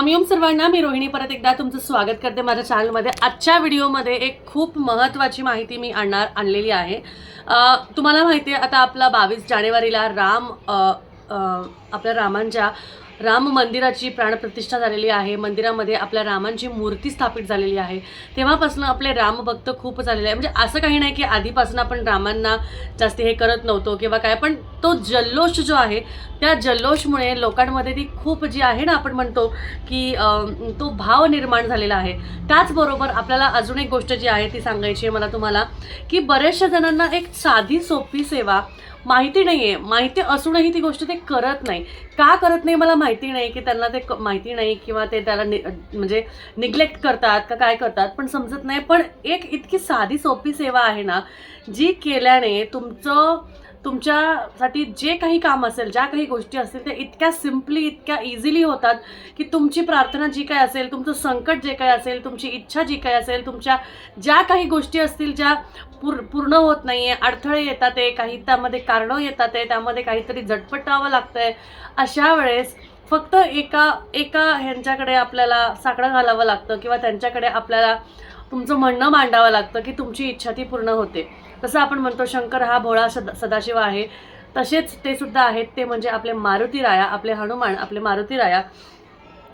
स्वामी ओम सर्वांना मी रोहिणी. परत एकदा तुमचं स्वागत करते माझ्या चॅनलमध्ये आजच्या व्हिडिओमध्ये एक खूप महत्त्वाची माहिती मी आणणार आणलेली आहे. तुम्हाला माहिती आहे आता आपला बावीस जानेवारीला राम आपल्या रामांच्या राम मंदिराची प्राणप्रतिष्ठा झालेली आहे. मंदिरामध्ये आपल्या रामांची मूर्ती स्थापित झालेली आहे. तेव्हापासून आपले रामभक्त खूप झालेले आहे म्हणजे असं काही नाही की आधीपासून आपण रामांना जास्त हे करत नव्हतो किंवा काय पण तो जल्लोष जो आहे त्या जल्लोषमुळे लोकांमध्ये ती खूप जी आहे ना आपण म्हणतो की तो भाव निर्माण झालेला आहे. त्याचबरोबर आपल्याला अजून एक गोष्ट जी आहे ती सांगायची आहे मला तुम्हाला की बऱ्याचशा जणांना एक साधी सोपी सेवा माहिती नाही आहे माहिती असूनही ती गोष्ट ते करत नाही. का करत नाही मला माहिती नाही की त्यांना ते क- माहिती नाही किंवा ते त्याला नि म्हणजे निग्लेक्ट करतात का काय करतात पण समजत नाही. पण एक इतकी साधी सोपी सेवा आहे ना जी केल्याने तुमचं तुमच्यासाठी जे काही काम असेल ज्या काही गोष्टी असतील त्या इतक्या सिम्पली इतक्या इझिली होतात की तुमची प्रार्थना जी काय असेल तुमचं संकट जे काय असेल तुमची इच्छा जी काय असेल तुमच्या ज्या काही गोष्टी असतील ज्या पूर पूर्ण होत नाही आहे अडथळे येतात आहे काही त्यामध्ये कारणं येतात आहे त्यामध्ये काहीतरी झटपटावं लागतं आहे अशा वेळेस फक्त एका एका ह्यांच्याकडे आपल्याला साकडं घालावं लागतं किंवा त्यांच्याकडे आपल्याला तुमचं म्हणणं मांडावं लागतं की तुमची इच्छा ती पूर्ण होते. तसं आपण म्हणतो शंकर हा भोळा सदा सदाशिव आहे. तसेच ते सुद्धा आहेत ते म्हणजे आपले मारुती राया आपले हनुमान आपले मारुती राया.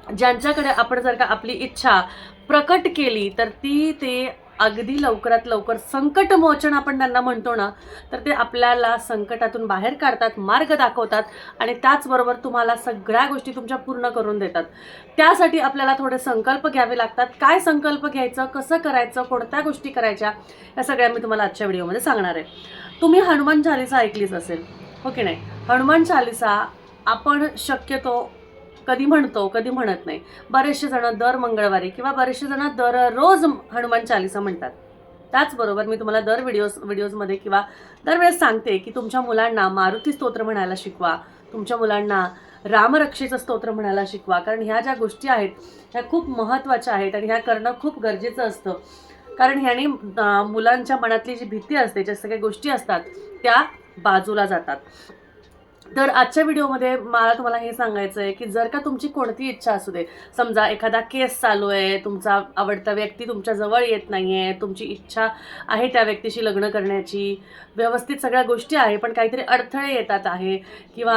ज्यांच्याकडे आपण जर का आपली इच्छा प्रकट केली तर ती ते अगदी लवकरात लवकर संकटमोचन आपण त्यांना म्हणतो ना तर ते आपल्याला संकटातून बाहेर काढतात मार्ग दाखवतात आणि त्याचबरोबर तुम्हाला सगळ्या गोष्टी तुमच्या पूर्ण करून देतात. त्यासाठी आपल्याला थोडे संकल्प घ्यावे लागतात. काय संकल्प घ्यायचं कसं करायचं कोणत्या गोष्टी करायच्या या सगळ्या मी तुम्हाला आजच्या व्हिडिओमध्ये सांगणार आहे. तुम्ही हनुमान चालिसा ऐकलीच असेल हो की नाही? हनुमान चालिसा आपण शक्यतो कधी म्हणतो कधी म्हणत नाही. बरेचसे जण दर मंगळवारी किंवा बरेचसे जण दररोज हनुमान चालिसा म्हणतात. त्याचबरोबर मी तुम्हाला दर व्हिडिओज व्हिडिओजमध्ये किंवा दरवेळेस सांगते की तुमच्या मुलांना मारुती स्तोत्र म्हणायला शिकवा तुमच्या मुलांना रामरक्षेचं स्तोत्र म्हणायला शिकवा. कारण ह्या ज्या गोष्टी आहेत ह्या खूप महत्त्वाच्या आहेत आणि ह्या करणं खूप गरजेचं असतं. कारण ह्याने मुलांच्या मनातली जी भीती असते ज्या सगळ्या गोष्टी असतात त्या बाजूला जातात. तर आजच्या व्हिडिओमध्ये मला तुम्हाला हे सांगायचं आहे की जर का तुमची कोणती इच्छा असू दे समजा एखादा केस चालू आहे तुमचा आवडता व्यक्ती तुमच्या जवळ येत नाही आहे तुमची इच्छा आहे त्या व्यक्तीशी लग्न करण्याची व्यवस्थित सगळ्या गोष्टी आहे पण काहीतरी अडथळे येतात आहे किंवा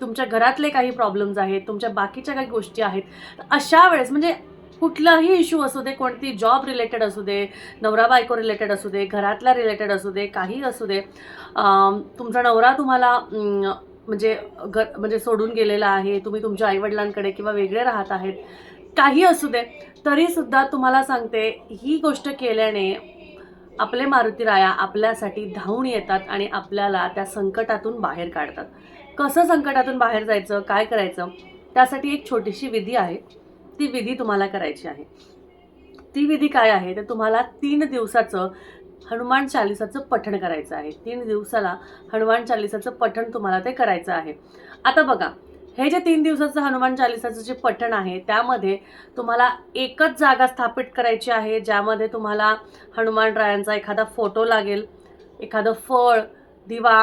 तुमच्या घरातले काही प्रॉब्लेम्स आहेत तुमच्या बाकीच्या काही गोष्टी आहेत अशा वेळेस म्हणजे कुठलाही इश्यू असू दे कोणती जॉब रिलेटेड असू दे नवरा बायको रिलेटेड असू दे घरातल्या रिलेटेड असू दे काही असू दे तुमचा नवरा तुम्हाला म्हणजे घर म्हणजे सोडून गेलेला आहे तुम्ही तुमच्या आईवडिलांकडे किंवा वेगळे राहत आहेत काही असू दे तरीसुद्धा तुम्हाला सांगते ही गोष्ट केल्याने आपले मारुती राया आपल्यासाठी धावून येतात आणि आपल्याला त्या संकटातून बाहेर काढतात. कसं संकटातून बाहेर जायचं काय करायचं त्यासाठी एक छोटीशी विधी आहे. ती विधी तुम्हाला करायची आहे. ती विधी काय आहे? तर तुम्हाला तीन दिवसाचं हनुमान चालिसाचं पठण करायचं आहे. तीन दिवसाला हनुमान चालिसाचं पठण तुम्हाला ते करायचं आहे. आता बघा हे जे तीन दिवसाचं हनुमान चालिसाचं जे पठण आहे त्यामध्ये तुम्हाला एकच जागा स्थापित करायची आहे ज्यामध्ये तुम्हाला हनुमान रायांचा एखादा फोटो लागेल एखादं फळ दिवा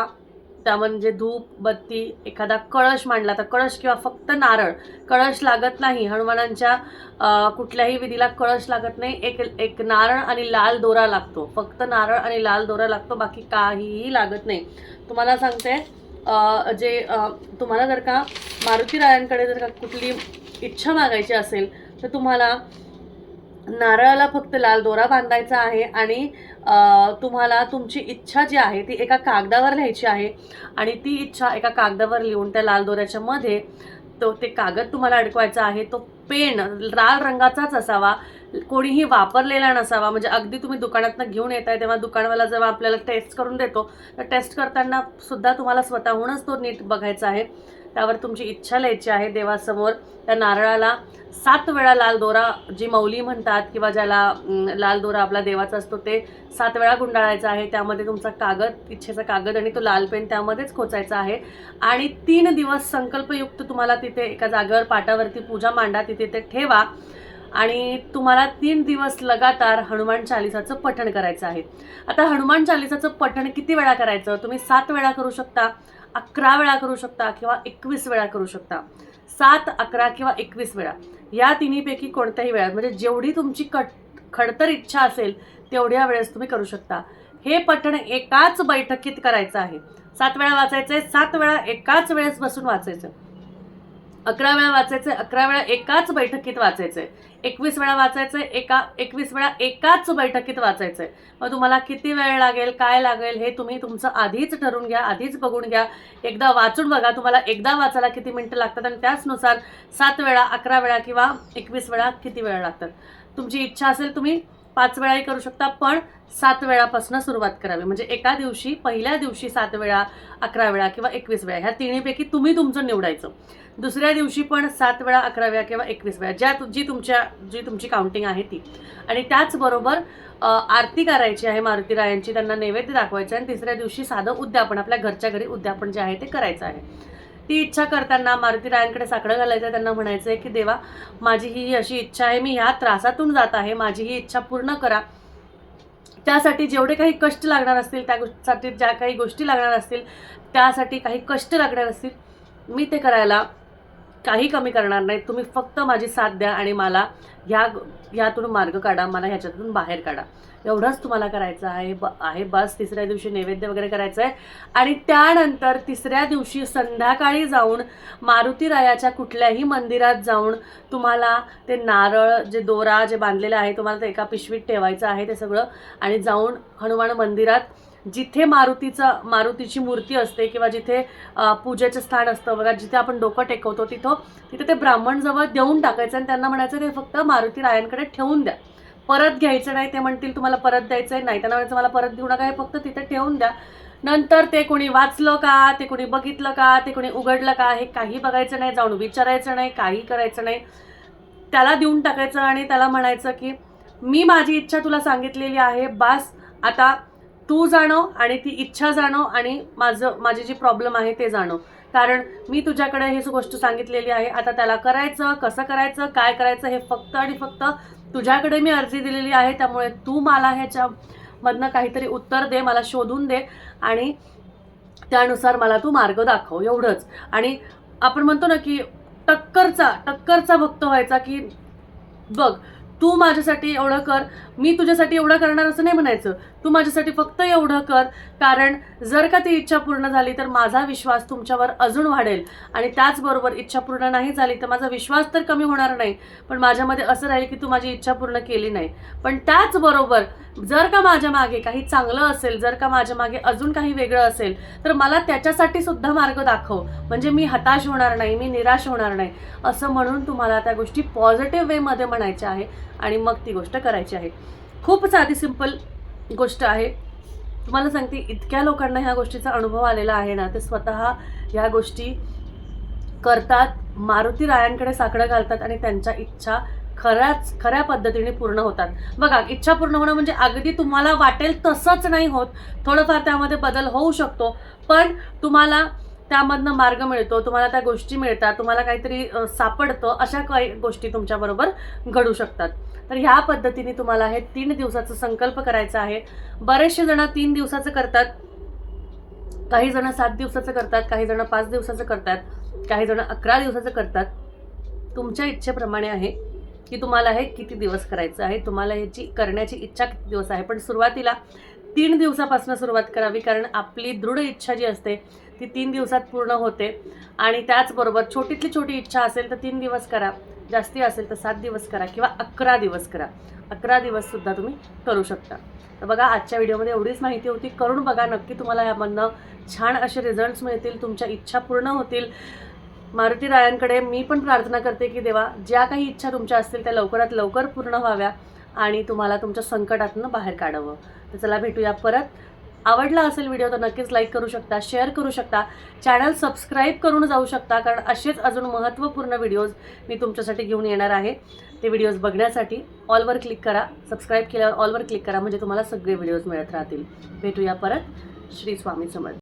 त्या म्हणजे धूप बत्ती एखादा कळश मांडला तर कळश किंवा फक्त नारळ. कळश लागत नाही. हनुमानांच्या कुठल्याही विधीला कळश लागत नाही. एक एक नारळ आणि लाल दोरा लागतो. फक्त नारळ आणि लाल दोरा लागतो बाकी काहीही लागत नाही. तुम्हाला सांगते जे तुम्हाला जर का मारुती रायांकडे जर का कुठली इच्छा मागायची असेल तर तुम्हाला नारळाला फक्त लाल दोरा बांधायचा आहे आणि तुम्हाला तुमची इच्छा जी आहे ती एका कागदावर लिहायची आहे आणि ती इच्छा एका कागदावर लिहून त्या लाल दोऱ्याच्या मध्ये तो ते कागद तुम्हाला अडकवायचा आहे तो पेन लाल रंगाचाच असावा कोणीही वापरलेला नसावा. म्हणजे अगदी तुम्ही दुकानातनं घेऊन येत आहे तेव्हा दुकानवाला जेव्हा आपल्याला टेस्ट करून देतो तर टेस्ट करताना सुद्धा तुम्हाला स्वतःहूनच तो नीट बघायचा आहे. त्यावर तुमची इच्छा लिहायची आहे देवासमोर. त्या नारळाला सात वेळा लाल दोरा जी मौली म्हणतात किंवा ज्याला लाल दोरा आपला देवाचा असतो ते सात वेळा गुंडाळायचा आहे. त्यामध्ये तुमचा कागद इच्छेचा कागद आणि तो लाल पेन त्यामध्येच खोचायचा आहे. आणि तीन दिवस संकल्पयुक्त तुम्हाला तिथे एका जागेवर पाटावरती पूजा मांडा तिथे ते ठेवा. आणि तुम्हाला तीन दिवस लगातार हनुमान चालिसाचं पठण करायचं आहे. आता हनुमान चालिसाचं पठण किती वेळा करायचं? तुम्ही सात वेळा करू शकता. अकरा वेळा करू शकता किंवा एकवीस वेळा करू शकता. सात अकरा किंवा एकवीस वेळा. या तिन्हीपैकी कोणत्याही वेळात. म्हणजे जेवढी तुमची कट खडतर इच्छा असेल तेवढ्या वेळेस तुम्ही करू शकता. हे पठण एकाच बैठकीत करायचं आहे. सात वेळा वाचायचं आहे सात वेळा एकाच वेळेस बसून वाचायचं. अकरा वेळा वाचायचं अकरा वेळा एकाच बैठकीत वाचायचं आहे एकवीस वेळा वाचायचं एका एकवीस वेळा एकाच बैठकीत वाचायचं आहे मग तुम्हाला किती वेळ लागेल काय लागेल हे तुम्ही तुमचं आधीच ठरवून घ्या आधीच बघून घ्या. एकदा वाचून बघा तुम्हाला एकदा वाचायला किती मिनटं लागतात आणि त्याचनुसार सात वेळा अकरा वेळा किंवा एकवीस वेळा किती वेळ लागतात. तुमची इच्छा असेल तुम्ही पाच वेळाही करू शकता पण सात वेळापासून सुरुवात करावी. म्हणजे एका दिवशी पहिल्या दिवशी सात वेळा अकरा वेळा किंवा एकवीस वेळा ह्या तिन्हीपैकी तुम्ही तुमचं निवडायचं. दुसऱ्या दिवशी पण सात वेळा अकरा वेळा किंवा एकवीस वेळा ज्या जी तुमच्या जी तुमची काउंटिंग आहे ती. आणि त्याचबरोबर आरती करायची आहे मारुती रायांची त्यांना नैवेद्य दाखवायचं आणि तिसऱ्या दिवशी साधं उद्यापन आपल्या घरच्या घरी उद्यापन जे आहे ते करायचं आहे. ती इच्छा करताना मारुती रायांकडे साकडं घालायचं आहे त्यांना म्हणायचं आहे की देवा माझी ही अशी इच्छा आहे मी ह्या त्रासातून जात आहे माझी ही इच्छा पूर्ण करा. त्यासाठी जेवढे काही कष्ट लागणार असतील त्या गोष्टीसाठी ज्या काही गोष्टी लागणार असतील त्यासाठी काही कष्ट लागणार असतील मी ते करायला काही कमी करणार नाही तुम्ही फक्त माझी साथ द्या आणि मला ह्या ह्यातून मार्ग काढा मला ह्याच्यातून बाहेर काढा. एवढंच तुम्हाला करायचं आहे. ब आहे बस तिसऱ्या दिवशी नैवेद्य वगैरे करायचं आहे. आणि त्यानंतर तिसऱ्या दिवशी संध्याकाळी जाऊन मारुती रायाच्या कुठल्याही मंदिरात जाऊन तुम्हाला ते नारळ जे दोरा जे बांधलेलं आहे तुम्हाला ते एका पिशवीत ठेवायचं आहे ते सगळं. आणि जाऊन हनुमान मंदिरात जिथे मारुतीचं मारुतीची मूर्ती असते किंवा जिथे पूजेचं स्थान असतं बघा जिथे आपण डोकं टेकवतो तिथं तिथे ते ब्राह्मणजवळ देऊन टाकायचं आणि त्यांना म्हणायचं ते फक्त मारुती रायांकडे ठेवून द्या. परत घ्यायचं नाही ते म्हणतील तुम्हाला परत द्यायचं आहे नाही त्यांना म्हणायचं मला परत देऊ नका हे फक्त तिथे ठेवून द्या. नंतर ते कोणी वाचलं का ते कोणी बघितलं का ते कोणी उघडलं का हे काही बघायचं नाही जाऊन विचारायचं नाही काही करायचं नाही. त्याला देऊन टाकायचं आणि त्याला म्हणायचं की मी माझी इच्छा तुला सांगितलेली आहे बास आता तू जाणव आणि ती इच्छा जाणव आणि माझं माझी जी प्रॉब्लेम आहे ते जाणव. कारण मी तुझ्याकडे ही गोष्ट सांगितलेली आहे. आता त्याला करायचं कसं करायचं काय करायचं हे फक्त आणि फक्त तुझ्याकडे मी अर्जी दिलेली आहे. त्यामुळे तू मला ह्याच्यामधनं काहीतरी उत्तर दे मला शोधून दे आणि त्यानुसार मला तू मार्ग दाखव एवढंच. आणि आपण म्हणतो ना की टक्करचा टक्करचा भक्त व्हायचा की बघ तू माझ्यासाठी एवढं कर मी तुझ्यासाठी एवढं करणार असं नाही म्हणायचं. तू माझ्यासाठी फक्त एवढं कर कारण जर का ती इच्छा पूर्ण झाली तर माझा विश्वास तुमच्यावर अजून वाढेल. आणि त्याचबरोबर इच्छा पूर्ण नाही झाली तर माझा विश्वास तर कमी होणार नाही. पण माझ्यामध्ये असं राहील की तू माझी इच्छा पूर्ण केली नाही. पण त्याचबरोबर जर का माझ्या मागे काही चांगलं असेल जर का माझ्या मागे अजून काही वेगळं असेल तर मला त्याच्यासाठी सुद्धा मार्ग दाखव. म्हणजे मी हताश होणार नाही मी निराश होणार नाही. असं म्हणून तुम्हाला त्या गोष्टी पॉझिटिव्ह वेमध्ये म्हणायच्या आहे आणि मग ती गोष्ट करायची आहे. खूप साधी सिंपल गोष्ट आहे. तुम्हाला सांगते इतक्या लोकांना ह्या गोष्टीचा अनुभव आलेला आहे ना ते स्वतः ह्या गोष्टी करतात मारुती रायांकडे साकडं घालतात आणि त्यांच्या इच्छा खऱ्याच खऱ्या पद्धतीने पूर्ण होतात. बघा इच्छा पूर्ण होणं म्हणजे अगदी तुम्हाला वाटेल तसंच नाही होत. थोडंफार त्यामध्ये बदल होऊ शकतो पण तुम्हाला त्यामधनं मार्ग मिळतो तुम्हाला त्या गोष्टी मिळतात तुम्हाला काहीतरी सापडतं अशा काही गोष्टी तुमच्याबरोबर घडू शकतात. तर ह्या पद्धतीने तुम्हाला हे तीन दिवसाचं संकल्प करायचा आहे. बरेचसे जण तीन दिवसाचं करतात. काही जण सात दिवसाचं करतात काही जण पाच दिवसाचं करतात काही जण अकरा दिवसाचं करतात. तुमच्या इच्छेप्रमाणे आहे की तुम्हाला हे किती दिवस करायचं आहे तुम्हाला ह्याची करण्याची इच्छा किती दिवस आहे. पण सुरुवातीला तीन दिवसापासून सुरुवात करावी कारण आपली दृढ इच्छा जी असते ती तीन दिवसात पूर्ण होते. आणि त्याचबरोबर छोटीतली छोटी इच्छा असेल तर तीन दिवस करा. जास्ती असेल तर सात दिवस करा किंवा अकरा दिवस करा. अकरा दिवससुद्धा तुम्ही करू शकता. तर बघा आजच्या व्हिडिओमध्ये एवढीच माहिती होती. करून बघा नक्की तुम्हाला यामधनं छान असे रिझल्ट्स मिळतील तुमच्या इच्छा पूर्ण होतील. मारुती रायांकडे मी पण प्रार्थना करते की देवा ज्या काही इच्छा तुमच्या असतील त्या लवकरात लवकर पूर्ण व्हाव्या आणि तुम्हाला तुमच्या संकटातनं बाहेर काढावं. तर चला भेटूया परत. आवडला असेल व्हिडिओ तर नक्कीच लाईक करू शकता शेअर करू शकता. चॅनल सबस्क्राईब करून जाऊ शकता कारण असेच अजून महत्त्वपूर्ण व्हिडिओज मी तुमच्यासाठी घेऊन येणार आहे. ते व्हिडिओज बघण्यासाठी ऑलवर क्लिक करा. सबस्क्राईब केल्यावर ऑलवर क्लिक करा म्हणजे तुम्हाला सगळे व्हिडिओज मिळत राहतील. भेटूया परत. श्री स्वामी समर्थ.